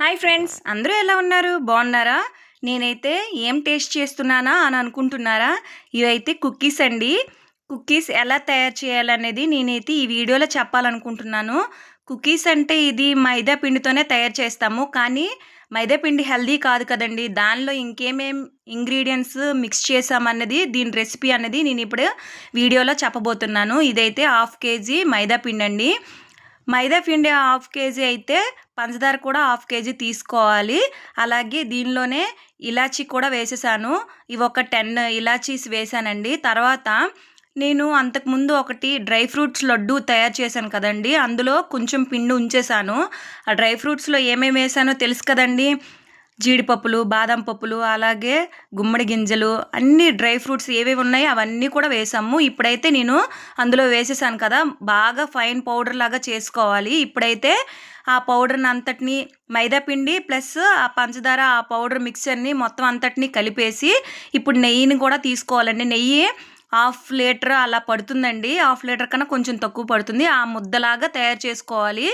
Hi friends అందరూ ఎలా ఉన్నారు? బాగున్నారా? నేనైతే ఏం టేస్ట్ చేస్తున్నానా అని అనుకుంటున్నారా? ఇవైతే కుక్కీస్ అండి. కుక్కీస్ ఎలా తయారు చేయాలనేది నేనైతే ఈ వీడియోలో చెప్పాలనుకుంటున్నాను. కుకీస్ అంటే ఇది మైదా పిండితోనే తయారు చేస్తాము. కానీ మైదా పిండి హెల్దీ కాదు కదండి. దానిలో ఇంకేమేం ఇంగ్రీడియంట్స్ మిక్స్ చేసామన్నది దీని రెసిపీ అనేది నేను ఇప్పుడు వీడియోలో చెప్పబోతున్నాను. ఇదైతే హాఫ్ కేజీ మైదా పిండి అండి మైదా పిండి హాఫ్ కేజీ అయితే పంచదార కూడా హాఫ్ కేజీ తీసుకోవాలి. అలాగే దీనిలోనే ఇలాచీ కూడా వేసేసాను. ఇవి ఒక టెన్ ఇలాచీస్ వేసానండి. తర్వాత నేను అంతకుముందు ఒకటి డ్రై ఫ్రూట్స్ లడ్డు తయారు చేశాను కదండి. అందులో కొంచెం పిండి ఉంచేసాను. ఆ డ్రై ఫ్రూట్స్లో ఏమేమి వేసానో తెలుసు కదండి? జీడిపప్పులు బాదం పప్పులు అలాగే గుమ్మడి గింజలు అన్ని డ్రై ఫ్రూట్స్ ఏవేవి ఉన్నాయో అవన్నీ కూడా వేసాము. ఇప్పుడైతే నేను అందులో వేసేసాను కదా బాగా ఫైన్ పౌడర్ లాగా చేసుకోవాలి. ఇప్పుడైతే ఆ పౌడర్ని అంతటిని మైదాపిండి ప్లస్ ఆ పంచదార ఆ పౌడర్ మిక్చర్ని మొత్తం అంతటిని కలిపేసి ఇప్పుడు నెయ్యిని కూడా తీసుకోవాలండి. నెయ్యి హాఫ్ లీటర్ అలా పడుతుందండి. హాఫ్ లీటర్ కన్నా కొంచెం తక్కువ పడుతుంది. ఆ ముద్దలాగా తయారు చేసుకోవాలి.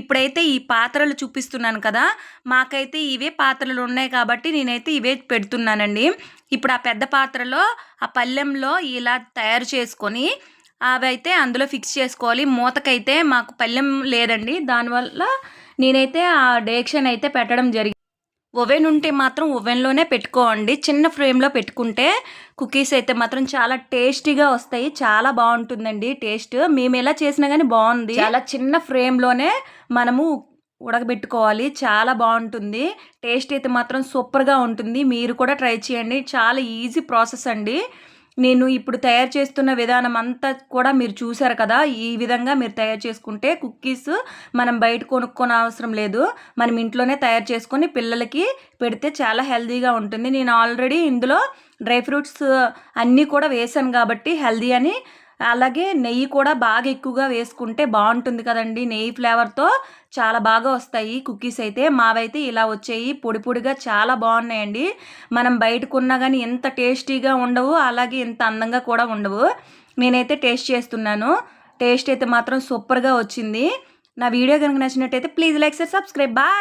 ఇప్పుడైతే ఈ పాత్రలు చూపిస్తున్నాను కదా. మాకైతే ఇవే పాత్రలు ఉన్నాయి కాబట్టి నేనైతే ఇవే పెడుతున్నానండి. ఇప్పుడు ఆ పెద్ద పాత్రలో ఆ పల్లెంలో ఇలా తయారు చేసుకొని అవి అయితే అందులో ఫిక్స్ చేసుకోవాలి. మూతకైతే మాకు పల్లెం లేదండి. దానివల్ల నేనైతే ఆ డేక్షన్ అయితే పెట్టడం జరిగింది ఓవెన్ ఉంటే మాత్రం ఓవెన్లోనే పెట్టుకోండి. చిన్న ఫ్రేమ్లో పెట్టుకుంటే కుకీస్ అయితే మాత్రం చాలా టేస్టీగా వస్తాయి. చాలా బాగుంటుందండి టేస్ట్. మేము ఎలా చేసినా కానీ బాగుంది. చాలా చిన్న ఫ్రేమ్లోనే మనము ఉడకబెట్టుకోవాలి. చాలా బాగుంటుంది. టేస్ట్ అయితే మాత్రం సూపర్గా ఉంటుంది. మీరు కూడా ట్రై చేయండి. చాలా ఈజీ ప్రాసెస్ అండి. నేను ఇప్పుడు తయారు చేస్తున్న విధానం అంతా కూడా మీరు చూసారు కదా ఈ విధంగా మీరు తయారు చేసుకుంటే కుక్కీస్ మనం బయట కొనుక్కోని అవసరం లేదు. మనం ఇంట్లోనే తయారు చేసుకొని పిల్లలకి పెడితే చాలా హెల్తీగా ఉంటుంది. నేను ఆల్రెడీ ఇందులో డ్రై ఫ్రూట్స్ అన్నీ కూడా వేసాను కాబట్టి హెల్దీ అని అలాగే నెయ్యి కూడా బాగా ఎక్కువగా వేసుకుంటే బాగుంటుంది కదండి. నెయ్యి ఫ్లేవర్తో చాలా బాగా వస్తాయి కుక్కీస్ అయితే. మావైతే ఇలా వచ్చాయి. పొడి పొడిగా చాలా బాగున్నాయండి. మనం బయటకున్నా కానీ ఎంత టేస్టీగా ఉండవు అలాగే ఎంత అందంగా కూడా ఉండవు. నేనైతే టేస్ట్ చేస్తున్నాను. టేస్ట్ అయితే మాత్రం సూపర్గా వచ్చింది. నా వీడియో కనుక నచ్చినట్టయితే please like sir subscribe. Bye!